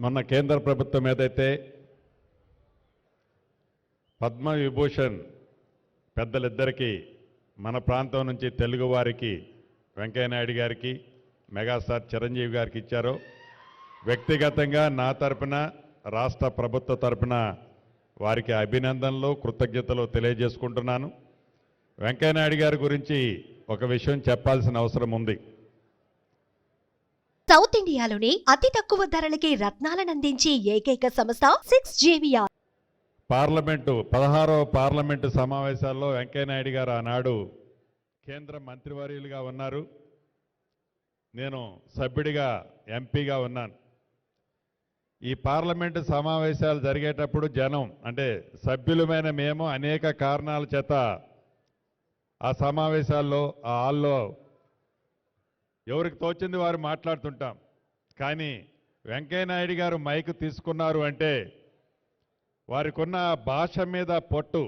మొన్న కేంద్ర ప్రభుత్వం ఏదైతే పద్మ విభూషణ్ పెద్దలిద్దరికీ మన ప్రాంతం నుంచి తెలుగు వారికి వెంకయ్యనాయుడు గారికి మెగాస్టార్ చిరంజీవి గారికి ఇచ్చారో. వ్యక్తిగతంగా నా తరపున రాష్ట్ర ప్రభుత్వ తరపున వారికి అభినందనలు కృతజ్ఞతలు తెలియజేసుకుంటున్నాను. వెంకయ్యనాయుడు గారి గురించి ఒక విషయం చెప్పాల్సిన అవసరం ఉంది. సౌత్ ఇండియాలోని అతి తక్కువ ధరలకి రత్నాలనందించే ఏకైక సంస్థ సిక్స్ జేవియా పార్లమెంటు పదహారవ పార్లమెంటు సమావేశాల్లో వెంకయ్యనాయుడు గారు ఆనాడు కేంద్ర మంత్రివర్యులుగా ఉన్నారు. నేను సభ్యుడిగా ఎంపీగా ఉన్నాను. ఈ పార్లమెంటు సమావేశాలు జరిగేటప్పుడు జనం అంటే సభ్యులమైన మేము అనేక కారణాల చేత ఆ సమావేశాల్లో ఆ హాల్లో ఎవరికి తోచింది వారు మాట్లాడుతుంటాం. కానీ వెంకయ్యనాయుడు గారు మైకు తీసుకున్నారు అంటే వారికున్న భాష మీద పొట్టు.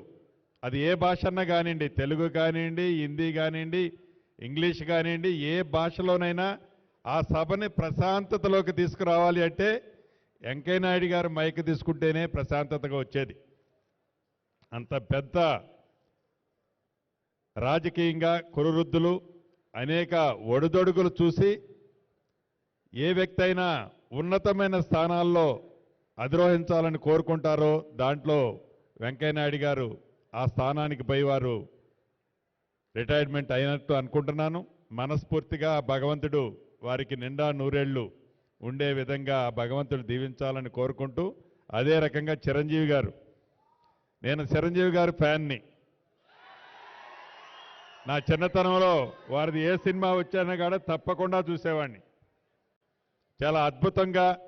అది ఏ భాషన్నా కానివ్వండి తెలుగు కానివ్వండి హిందీ కానివ్వండి ఇంగ్లీష్ కానివ్వండి ఏ భాషలోనైనా ఆ సభని ప్రశాంతతలోకి తీసుకురావాలి అంటే వెంకయ్యనాయుడు గారు మైక్ తీసుకుంటేనే ప్రశాంతతగా వచ్చేది. అంత పెద్ద రాజకీయంగా కురువృద్ధులు అనేక ఒడిదొడుగులు చూసి ఏ వ్యక్తి అయినా ఉన్నతమైన స్థానాల్లో అధిరోహించాలని కోరుకుంటారో దాంట్లో వెంకయ్యనాయుడు గారు ఆ స్థానానికి పోయి వారు రిటైర్మెంట్ అయినట్టు అనుకుంటున్నాను. మనస్ఫూర్తిగా భగవంతుడు వారికి నిండా నూరేళ్ళు ఉండే విధంగా భగవంతుడు దీవించాలని కోరుకుంటూ అదే రకంగా చిరంజీవి గారు. నేను చిరంజీవి గారు ఫ్యాన్ని నా చిన్నతనంలో వారిది ఏ సినిమా వచ్చానా కూడా తప్పకుండా చూసేవాడిని చాలా అద్భుతంగా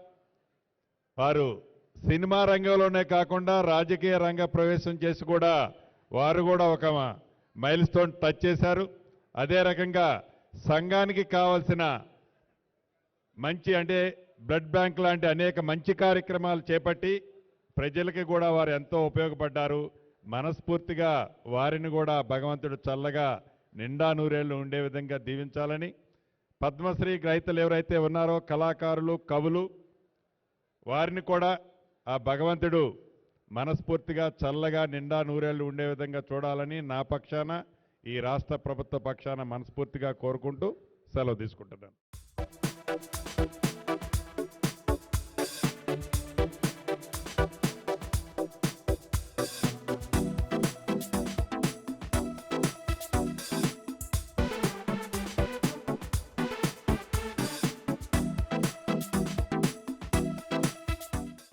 వారు సినిమా రంగంలోనే కాకుండా రాజకీయ రంగ ప్రవేశం చేసి కూడా వారు కూడా ఒక మైల్ స్టోన్ టచ్ చేశారు. అదే రకంగా సంఘానికి కావలసిన మంచి అంటే బ్లడ్ బ్యాంక్ లాంటి అనేక మంచి కార్యక్రమాలు చేపట్టి ప్రజలకి కూడా వారు ఎంతో ఉపయోగపడ్డారు. మనస్ఫూర్తిగా వారిని కూడా భగవంతుడు చల్లగా నిండా నూరేళ్ళు ఉండే విధంగా దీవించాలని పద్మశ్రీ రైతులు ఎవరైతే ఉన్నారో కళాకారులు కవులు వారిని కూడా ఆ భగవంతుడు మనస్ఫూర్తిగా చల్లగా నిండా నూరేళ్ళు ఉండే విధంగా చూడాలని నా పక్షాన ఈ రాష్ట్ర ప్రభుత్వ పక్షాన మనస్ఫూర్తిగా కోరుకుంటూ సెలవు తీసుకుంటున్నాను.